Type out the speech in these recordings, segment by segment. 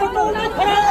¡Vamos,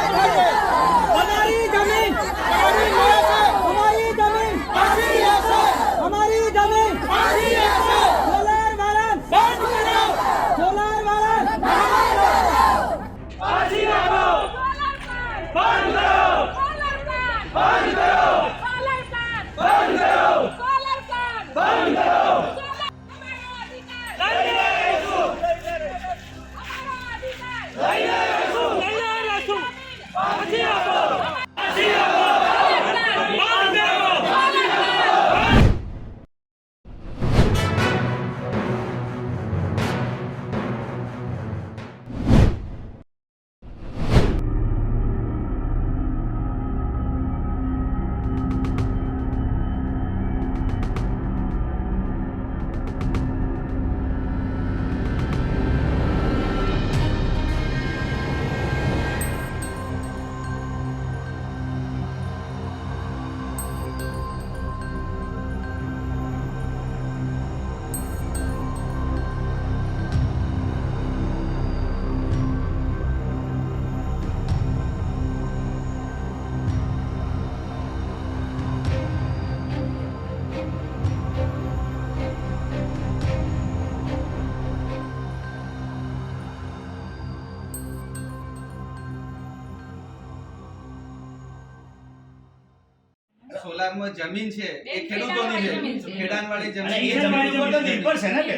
સોલારમાં જમીન છે એ ખેડૂતોની છે. ખેડાણવાળી જમીન એ તો નિર્ભર છે ને કે?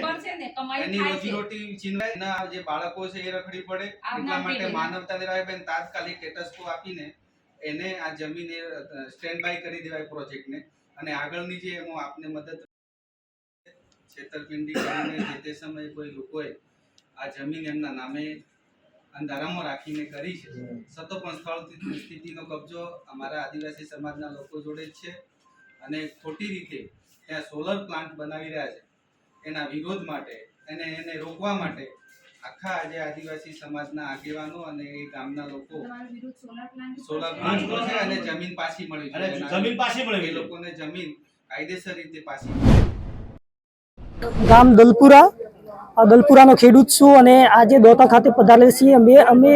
એની રોજીરોટી છીનવાય ના જે બાળકો છે એ રખડી પડે. એટલા માટે માનવતાની રાહ બેન તાત્કાલિક સ્ટેટસ આપીને એને આ જમીન એ સ્ટેન્ડ બાય કરી દેવાય પ્રોજેક્ટને અને આગળની જે હું આપને મદદ છેતરપિંડી કરીને જે તે સમયે કોઈ લોકોએ આ જમીન એમના નામે અંધારામાં રાખીને કરી છે. છતાં પણ સ્થળ સ્થિતિનો કબજો અમારા આદિવાસી સમાજના લોકો જોડે જ છે. અને ખોટી રીતે ત્યાં સોલર પ્લાન્ટ બનાવી રહ્યા છે. એના વિરોધ માટે અને એને રોકવા માટે આખા આજે આદિવાસી સમાજના આગેવાનો અને એ ગામના લોકો સોલર પ્લાન્ટ છે. અને જમીન પાછી મળી જમીન પાછી મળી એ લોકોને જમીન કાયદેસર રીતે પાછી ગામ દલપુરા આ દલપુરાનો ખેડૂત છું અને આજે દોતા ખાતે પધારેલ છીએ. અમે અમે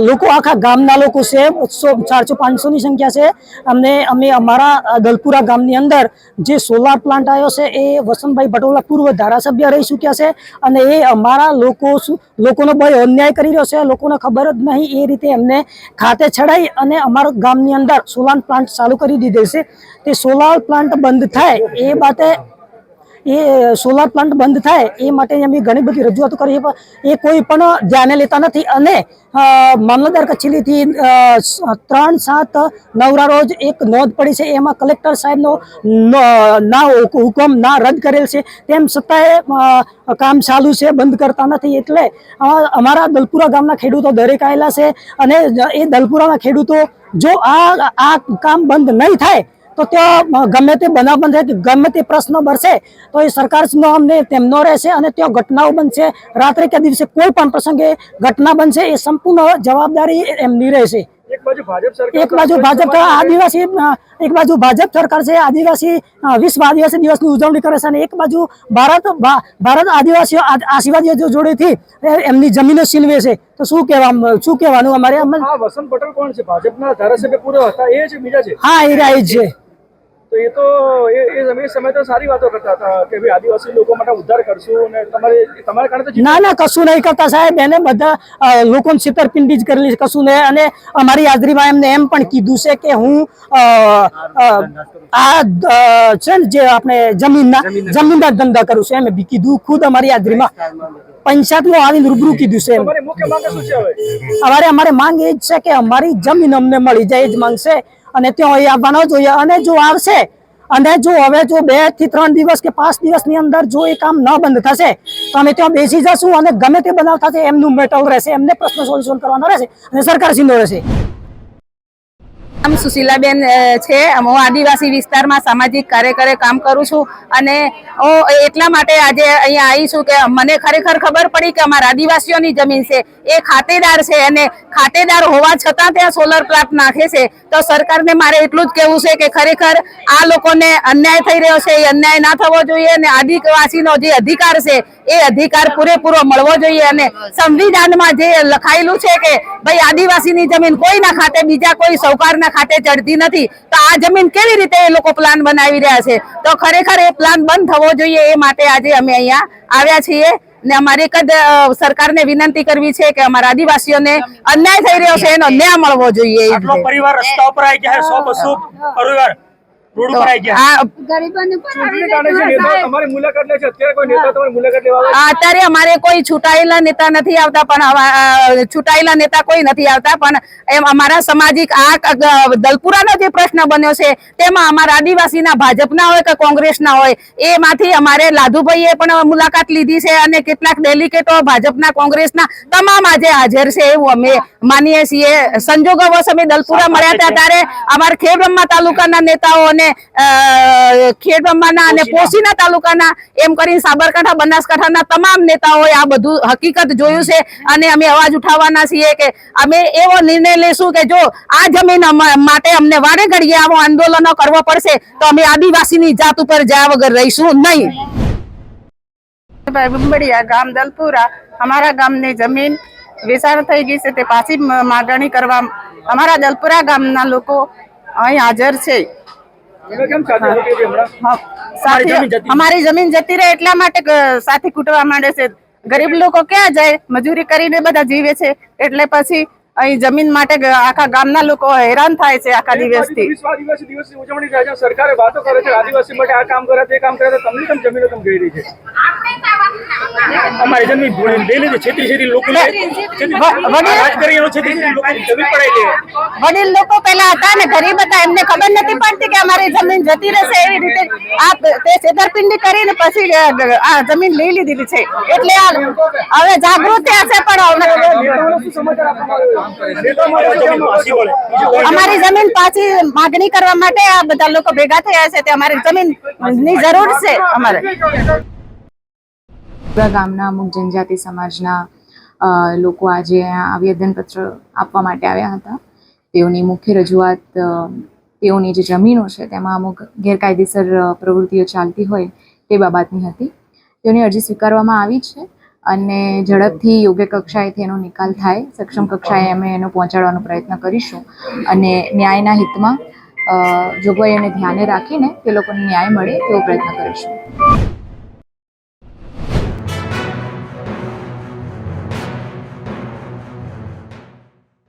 લોકો આખા ગામના લોકો છે. સો ચારસો, પાંચસોની સંખ્યા છે. અમને, અમે અમારા દલપુરા ગામની અંદર જે સોલાર પ્લાન્ટ આવ્યો છે એ વસંતભાઈ પટોલા પૂર્વ ધારાસભ્ય રહી ચૂક્યા છે અને એ અમારા લોકો લોકોનો બહુ અન્યાય કરી રહ્યો છે. લોકોને ખબર જ નહીં એ રીતે એમને ખાતે છડાઈ અને અમારા ગામની અંદર સોલાર પ્લાન્ટ ચાલુ કરી દીધેલ છે. તે સોલાર પ્લાન્ટ બંધ થાય એ બાતે એ સોલાર પ્લાન્ટ બંધ થાય, એ માટે અમે ઘણી બધી રજૂઆતો કરી એ કોઈ પણ ધ્યાને લેતા નથી. અને મામલતદાર કચેરીથી ત્રણ સાત નવરા રોજ એક નોંધ પડી છે, એમાં કલેક્ટર સાહેબનો ના હુકમ ના રદ કરેલ છે. તેમ છતાંય કામ ચાલુ છે, બંધ કરતા નથી. એટલે અમારા દલપુરા ગામના ખેડૂતો દરેક આવેલા છે. અને એ દલપુરાના ખેડૂતો જો આ આ કામ બંધ નહીં થાય તો ત્યાં ગમે તે બનાવ બનશે કે ગમે તે પ્રશ્ન બનશે, તો એ સરકારનો અમને તેમનો રહેશે અને ત્યાં ઘટનાઓ બનશે. રાત્રે કે દિવસે કોઈ પણ પ્રસંગે ઘટના બનશે, એ સંપૂર્ણ જવાબદારી એમની રહેશે. એક બાજુ ભાજપ સરકાર એક બાજુ ભાજપ આદિવાસી એક બાજુ ભાજપ સરકાર છે આદિવાસી વિશ્વ આદિવાસી દિવસની ઉજવણી કરે છે અને એક બાજુ ભારત ભારત આદિવાસીઓ આ- આદિવાસીઓ જો જોડેથી એમની જમીનો છીનવે છે તો શું કહેવા શું કહેવાનું અમારે? વસંત પટેલ કોણ છે? ભાજપના ધારાસભ્ય પૂર્વ હતા એ છે બીજા છે? હા એ જ છે. તો એ તો એ એ સમય તો સારી વાતો કરતા હતા કે ભાઈ આદિવાસી લોકો માટે ઉદ્ધાર કરશું અને તમારે તમારે કારણે તો ના ના કશું નહીં કરતા સાહેબ. એને બધા લોકોને છેતરપિંડી જ કરેલી છે કશું નહીં. અને અમારી હાજરીમાં એમને એમ પણ કીધું છે કે હું આ છે ને જે આપણે જમીનના જમીનના ધંધા. કરું છું એમ બી કીધું. ખુદ અમારી હાજરીમાં પંચાયતમાં આવીને રૂબરૂ કીધું છે એમ. તમારી મુખ્ય માંગ શું છે હવે? અમારે અમારે માંગ એ જ છે કે અમારી જમીન અમને મળી જાય એ જ માંગ છે. અને ત્યાં અહીં આવવાનો જોઈએ. અને જો આવશે, અને જો હવે જો બેથી ત્રણ દિવસ કે પાંચ દિવસની અંદર જો એ કામ ન બંધ થશે, તો અમે ત્યાં બેસી જશું અને ગમે તે બનાવ થશે, એમનું મેટલ રહેશે, એમને પ્રશ્ન સોલ્યુશન કરવાનો રહેશે અને સરકાર સિંધો રહેશે. નામ સુશીલાબેન છે. હું આદિવાસી વિસ્તારમાં સામાજિક કાર્યકરે કામ કરું છું અને હું એટલા માટે આજે અહીંયા આવી છું કે મને ખરેખર ખબર પડી કે અમારા આદિવાસીઓની જમીન છે. એ ખાતેદાર છે અને ખાતેદાર હોવા છતાં ત્યાં સોલર પ્લાન્ટ નાખે છે. તો સરકારને મારે એટલું જ કહેવું છે કે ખરેખર આ લોકોને અન્યાય થઈ રહ્યો છે. એ અન્યાય ના થવો જોઈએ અને આદિવાસીનો જે અધિકાર છે એ અધિકાર પૂરેપૂરો મળવો જોઈએ અને સંવિધાનમાં જે લખાયેલું છે કે ભાઈ આદિવાસીની જમીન કોઈના ખાતે બીજા કોઈ સૌકારના ખાતે ચડતી નથી તો આ જમીન કેવી રીતે એ લોકો પ્લાન બનાવી રહ્યા છે? તો ખરેખર એ પ્લાન બંધ થવો જોઈએ એ માટે આજે અમે અહીંયા આવ્યા છીએ ને અમારી એક જ સરકારને વિનંતી કરવી છે કે અમારા આદિવાસીઓને અન્યાય થઈ રહ્યો છે એનો ન્યાય મળવો જોઈએ. પરિવાર રસ્તા ઉપર આવી ગયા સો બસો પરિવાર. રોડ ઉપર આવી ગયા. આ ચૂંટણી ટાણે જે નેતાઓ તમારી મુલાકાત લે છે. અત્યારે કોઈ નેતા તમારી મુલાકાત લેવા આવે? અત્યારે અમારે કોઈ છૂટાયેલા નેતા નથી આવતા પણ છૂટાયેલા નેતા કોઈ નથી આવતા પણ એમ અમારા સામાજિક આ દલપુરાનો જે પ્રશ્ન બન્યો છે તેમાં અમારા આદિવાસીના ભાજપના હોય કે કોંગ્રેસના હોય એમાંથી અમારે લાધુભાઈએ પણ મુલાકાત લીધી છે અને કેટલાક ડેલિકેટો ભાજપના કોંગ્રેસના તમામ આજે હાજર છે એવું અમે માનીએ છીએ. સંજોગોવશ અમે દલપુરા મળ્યા હતા ત્યારે અમારા ખેબ્રહ્મા તાલુકાના નેતાઓ અને ખેડ બ્રહ્માના અને પોશીના. તાલુકાના એમ કરીને સાબરકાંઠા બનાસકાંઠાના તમામ નેતાઓએ આ બધું હકીકત જોયું છે. અને અમે અવાજ ઉઠાવવાના છીએ કે અમે એવો નિર્ણય લેશું કે જો આ જમીન માટે અમને વારે ઘડીએ આવો આંદોલનો કરવો પડશે તો અમે આદિવાસીની જાત ઉપર જયા વગર રહીશું નહીં. બુંબડિયા ગામ દલપુરા અમારા ગામની જમીન વેચાણ થઈ ગઈ છે તે પાછી માગણી કરવા અમારા દલપુરા ગામના લોકો અહીં હાજર છે. અમારી જમીન જતી રહે. એટલા માટે સાથી કૂટવા માંડે છે. ગરીબ લોકો ક્યાં જાય? મજૂરી કરીને બધા જીવે છે. એટલે પછી અહીં જમીન માટે આખા ગામના લોકો હેરાન થાય છે આખા દિવસથી. વિશ્વ આદિવાસી ઉજવણી થાય છે. સરકારે વાતો કરે છે આદિવાસી માટે આ કામ કરે તે કામ કરે તમને કેમ જમીનો કેમ ગઈ રહી છે? અમારી જમીન ભૂલી લઈ લીધી છેતરી છેતરી લોકો વડીલ લોકો પેલા હતા ને ગરીબ હતા એમને ખબર નથી પડતી કે અમારી જમીન જતી રહેશે એવી રીતે. આ તે છેતરપિંડી કરીને પછી આ જમીન લઈ લીધી છે. એટલે હવે હવે થયા છે પણ અમારી જમીન પાછી માગણી કરવા માટે આ બધા લોકો ભેગા થયા છે તે અમારી જમીનની જરૂર છે અમારે. ગામના અમુક જનજાતિ સમાજના અ, લોકો આજે આવેદન આવેદનપત્ર આપવા માટે આવ્યા હતા. તેઓની મુખ્ય રજૂઆત અ, તેઓની જે જમીનો છે તેમાં અમુક ગેરકાયદેસર પ્રવૃત્તિઓ ચાલતી હોય તે બાબતની હતી. તેઓની અરજી સ્વીકારવામાં આવી છે. અને ઝડપથી યોગ્ય કક્ષાએથી એનો નિકાલ થાય. સક્ષમ કક્ષાએ અમે એનો પહોંચાડવાનો પ્રયત્ન કરીશું. અને ન્યાયના હિતમાં જોગવાઈઓને ધ્યાને રાખીને તે લોકોને ન્યાય મળે તેવો પ્રયત્ન કરીશું.